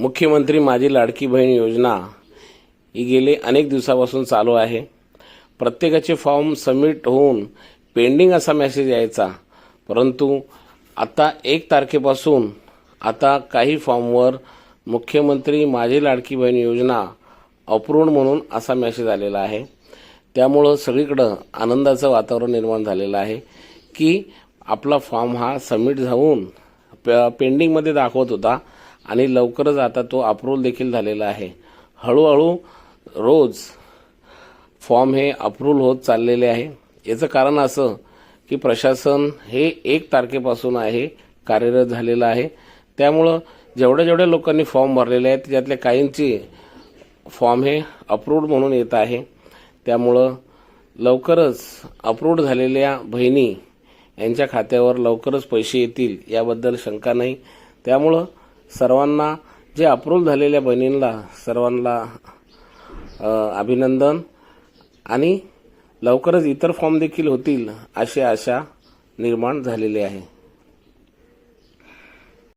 मुख्यमंत्री माझी लाडकी बहीण योजना ही गेले अनेक दिवसापासून चालू आहे. प्रत्येकाचे फॉर्म सबमिट होऊन पेंडिंग असा मेसेज यायचा. परंतु आता एक तारखेपासून आता काही फॉर्मवर मुख्यमंत्री माझी लाडकी बहीण योजना अप्रूव्ड म्हणून असा मेसेज आलेला आहे. त्यामुळं सगळीकडं आनंदाचं वातावरण निर्माण झालेलं आहे की आपला फॉर्म हा सबमिट होऊन प पेंडिंगमध्ये दाखवत होता. आणि लवकरच आता तो अप्रूव्हल देखील झालेला आहे. हळूहळू रोज फॉर्म हे अप्रूव्हल होत चाललेले आहे. याचं कारण असं की प्रशासन हे एक तारखेपासून आहे कार्यरत झालेलं आहे. त्यामुळं जेवढ्या जेवढ्या लोकांनी फॉर्म भरलेले आहेत त्यातल्या काहींची फॉर्म हे अप्रूव्ड म्हणून येत आहे. त्यामुळं लवकरच अप्रूव्ड झालेल्या बहिणी यांच्या खात्यावर लवकरच पैसे येतील याबद्दल शंका नाही. त्यामुळं सर्वांना जे अप्रूव्ह झालेल्या बहिणींना सर्वांना अभिनंदन. आणि लवकरच इतर फॉर्म देखील होतील अशी आशा निर्माण झालेली आहे.